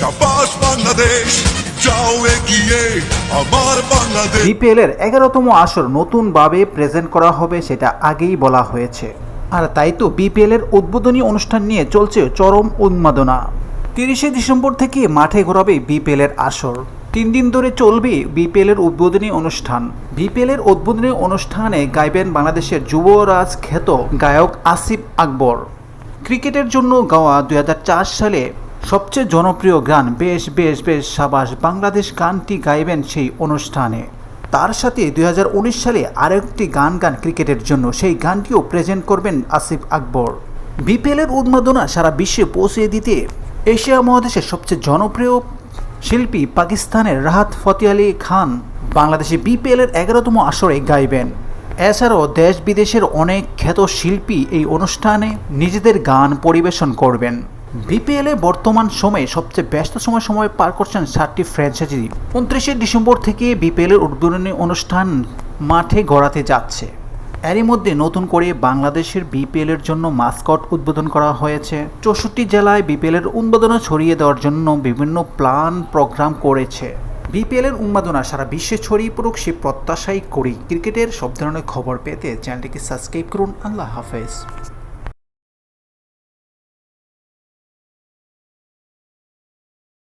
সাবাস বাংলাদেশ, যাও এগিয়ে আমার বাংলাদেশ। বিপিএল এর এগারোতম আসর নতুনভাবে প্রেজেন্ট করা হবে সেটা আগেই বলা হয়েছে। আর তাই তো বিপিএল এর উদ্বোধনী অনুষ্ঠান নিয়ে চলছে চরম উন্মাদনা। তিরিশে ডিসেম্বর থেকে মাঠে ঘোরাবে বিপিএল এর আসর। তিন দিন ধরে চলবে বিপিএল এর উদ্বোধনী অনুষ্ঠান। বিপিএল এর উদ্বোধনী অনুষ্ঠানে গাইবেন বাংলাদেশের যুবরাজ খ্যাত গায়ক আসিফ আকবর। ক্রিকেটের জন্য গাওয়া দুই হাজার চার সালে সবচেয়ে জনপ্রিয় গান বেশ বেশ বেশ সাবাস বাংলাদেশ গানটি গাইবেন সেই অনুষ্ঠানে। তার সাথে দুই হাজার উনিশ সালে আরেকটি গান গান ক্রিকেটের জন্য সেই গানটিও প্রেজেন্ট করবেন আসিফ আকবর। বিপিএলের উন্মাদনা সারা বিশ্বে পৌঁছে দিতে এশিয়া মহাদেশের সবচেয়ে জনপ্রিয় শিল্পী পাকিস্তানের রাহাত ফতে আলী খান বাংলাদেশে বিপিএলের এগারোতম আসরে গাইবেন। এছাড়াও দেশ বিদেশের অনেক খ্যাত শিল্পী এই অনুষ্ঠানে নিজেদের গান পরিবেশন করবেন। বিপিএল বর্তমান সময়ে সবচেয়ে ব্যস্ত সময় সময় পার করছেন সাতটি ফ্র্যাঞ্চাইজি উনত্রিশে ডিসেম্বর থেকে বিপিএল এর উদ্বোধনী অনুষ্ঠান মাঠে গড়াতে যাচ্ছে। এরই মধ্যে নতুন করে বাংলাদেশের বিপিএল এর জন্য মাস্কট উদ্বোধন করা হয়েছে। চৌষট্টি জেলায় বিপিএল এর উন্মাদনা ছড়িয়ে দেওয়ার জন্য বিভিন্ন প্ল্যান, প্রোগ্রাম করেছে। বিপিএল এর উন্মাদনা সারা বিশ্বে ছড়িয়ে পড়ুক সে প্রত্যাশাই করি। ক্রিকেটের সব ধরনের খবর পেতে চ্যানেলটিকে সাবস্ক্রাইব করুন। আল্লাহ হাফেজ।